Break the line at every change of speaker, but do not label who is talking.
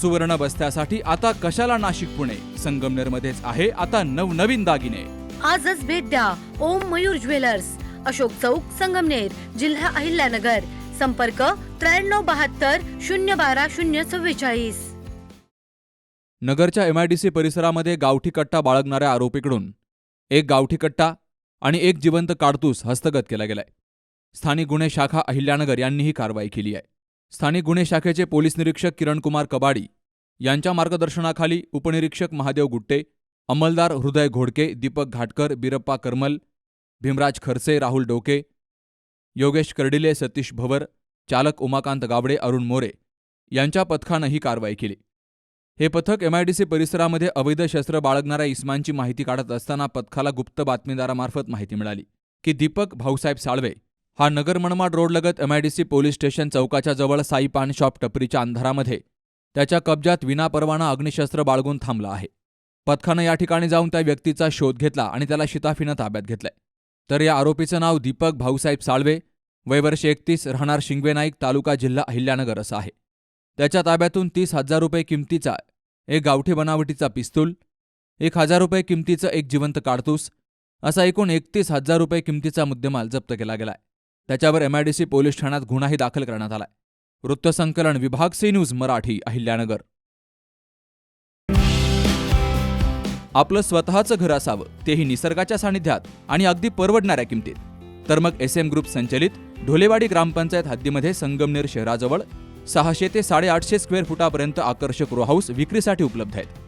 सुवर्ण बस्त्यासाठी आता कशाला नाशिक पुणे? संगमनेर मध्येच आहे आता नवनवीन दागिने.
आजच भेट द्या ओम मयूर ज्वेलर्स. अशोक चौक संगमनेर जिल्हा अहिल्यानगर. संपर्क त्र्याण्णव बहात्तर शून्य बारा शून्य चव्वेचाळीस.
नगरच्या एमआयडीसी परिसरामध्ये गावठी कट्टा बाळगणाऱ्या आरोपीकडून एक गावठी कट्टा आणि एक जिवंत काडतूस हस्तगत केला गेलाय. स्थानिक गुन्हे शाखा अहिल्यानगर यांनी ही कारवाई केली आहे. स्थानिक गुन्हे शाखेचे पोलीस निरीक्षक किरणकुमार कबाडी यांच्या मार्गदर्शनाखाली उपनिरीक्षक महादेव गुट्टे अंमलदार हृदय घोडके दीपक घाटकर बिरप्पा करमल भीमराज खरसे राहुल डोके योगेश कर्डिले सतीश भवर चालक उमाकांत गावडे अरुण मोरे यांच्या पथकानं ही कारवाई केली. हे पथक एमआयडीसी परिसरामध्ये अवैध शस्त्र बाळगणाऱ्या इस्मांची माहिती काढत असताना पथकाला गुप्त बातमीदारामार्फत माहिती मिळाली की दीपक भाऊसाहेब साळवे हा नगर मनमाड रोडलगत एमआयडीसी पोलीस स्टेशन चौकाच्या जवळ साई पान शॉप टपरीच्या अंधारामध्ये. त्याच्या कब्जात विनापरवाना अग्निशस्त्र बाळगून थांबला आहे. पथकानं या ठिकाणी जाऊन त्या व्यक्तीचा शोध घेतला आणि त्याला शिताफीनं ताब्यात घेतलंय. तर या आरोपीचं नाव दीपक भाऊसाहेब साळवे. वयवर्ष एकतीस राहणार शिंगवे नाईक तालुका जिल्हा अहिल्यानगर असं आहे. त्याच्या ताब्यातून तीस हजार रुपये किमतीचा एक गावठी बनावटीचा पिस्तूल एक हजार रुपये किमतीचं एक जिवंत काडतूस असा एकूण एकतीस हजार रुपये किमतीचा मुद्देमाल जप्त केला गेलाय. त्याच्यावर एमआयडीसी पोलीस ठाण्यात गुन्हाही दाखल करण्यात आलाय. वृत्तसंकलन विभाग सी न्यूज मराठी अहिल्यानगर. आपलं स्वतःचं घर असावं तेही निसर्गाच्या सानिध्यात आणि अगदी परवडणाऱ्या किमतीत. तर मग एस एम ग्रुप संचलित ढोलेवाडी ग्रामपंचायत हद्दीमध्ये संगमनेर शहराजवळ सहाशे ते साडेआठशे स्क्वेअर फुटापर्यंत आकर्षक रो हाऊस विक्रीसाठी उपलब्ध आहेत.